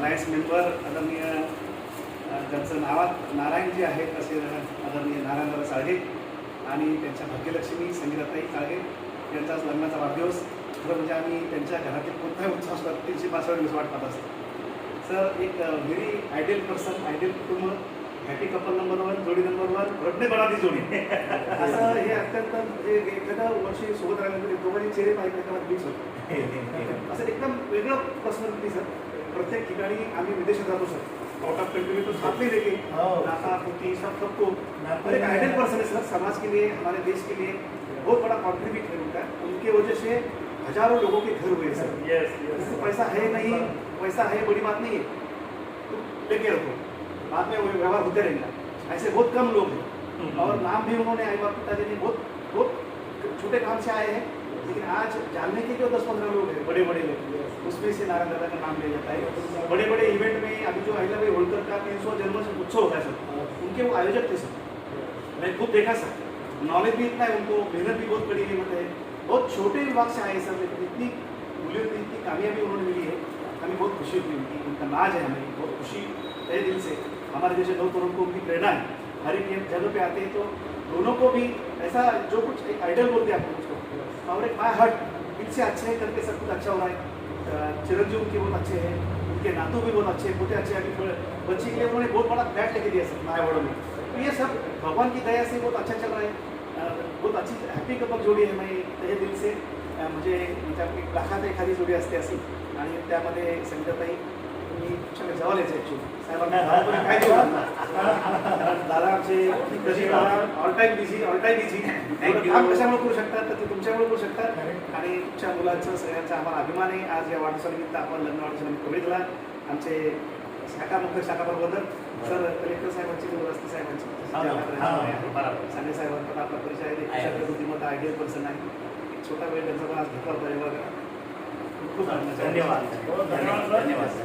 Alliance member आदरणीय अ, ज्यांचं नावात नारायण जे आहेत असे आदरणीय नारायणदादा साळगे आणि त्यांच्या भाग्यलक्ष्मी संगीताताई साळगे यांचा आज लग्नाचा वाढदिवस. खरं म्हणजे आम्ही त्यांच्या घरातील कोणताही उत्सव असतात तीनशे पासष्ट दिवस वाट पाहत असतो. सर एक व्हेरी आयडियल पर्सन आयडियल कुटुंब हॅपी कपल नंबर वन जोडी नंबर वन रडणे बनादी जोडी. असं हे अत्यंत म्हणजे एखाद्या वर्षी सोबत राहिल्यानंतर दोघांचे चेहरे पाहिजे बीच होतो. असं एकदम वेगळं पर्सनॅलिटी सर. प्रत्येक ठिकाणी आम्ही विदेशात जातो सर. आउट ऑफ़ कंट्री में तो साथ में लेके नाता पुती सब सबको. और एक आइडियल पर्सन है सर. समाज के लिए हमारे देश के लिए बहुत बड़ा कॉन्ट्रीब्यूट है उनका. उनके वजह से हज़ारों लोगों के घर हुए सर. यस जैसे पैसा है नहीं पैसा है बड़ी बात नहीं है. तो लेके रखो. बाद में वो व्यवहार होते रहेगा. ऐसे बहुत कम लोग हैं. और नाम भी उन्होंने आई बाप पिताजी ने बहुत बहुत छोटे काम से आए हैं. लेकिन आज जानने के जो दस पंद्रह लोग हैं बड़े बड़े लोग, उसमें से नारायण दादा का नाम लिया जाता है। बड़े बड़े इवेंट में अभी जो अहिल्याबाई होलकर का तीन सौ जन्म उत्सव होता है सर, उनके वो आयोजक थे सर। मैं खुद देखा सर। नॉलेज भी इतना है उनको, मेहनत भी बहुत कड़ी है मतलब बहुत छोटे विभाग से आए सर, लेकिन इतनी मूल्यों की इतनी कामयाबी उन्होंने मिली है। हमें बहुत खुशी होती है उनकी, उनका नाज है हमें, बहुत खुशी तहे दिल से। हमारे जैसे नौ तरुण को उनकी प्रेरणा है। हर एक जगह पे आते हैं तो दोनों को भी ऐसा जो कुछ एक आइडल बोलते हैं आपको उसको। और एक माय हर्ट दिल से अच्छे करके सब कुछ अच्छा हो रहा है। चिरंजीव उनके बहुत अच्छे हैं उनके नातू भी बहुत अच्छे हैं पोते अच्छे हैं बच्चे के लिए उन्होंने बहुत बड़ा फ्लैट लेके दिया सर मायावाड़ों में तो ये सब भगवान की दया से बहुत अच्छा चल रहा है। बहुत अच्छी हॅपी कपल जोडी आहे मी तहे दिल से। अ, म्हणजे म्हणजे लाखात एखादी जोडी असते अशी आणि त्यामध्ये तुमच्याकडे यायचं ॲक्च्युली साहेबांना काय दादा आमचे all time busy all time busy काम कशामुळे करू शकतात? तर ते तुमच्यामुळे करू शकतात. आणि तुमच्या मुलांचं सगळ्यांचा आम्हाला अभिमान आहे. आज या वाढदिवसानिमित्त आपण लग्न वाढदिवसानिमित्त कमी दिला. आमचे शाखा मुख्य शाखा प्रबंधक सर कलेक्टर साहेबांची रस्ते साहेबांची. सांगे साहेबांचा पण आपला परिचय आहे. बुद्धिमत्ता आयडियल पर्सन आहे. एक छोटा वेळ त्यांचा पण आज घेतला होता. खूप धन्यवाद. धन्यवाद.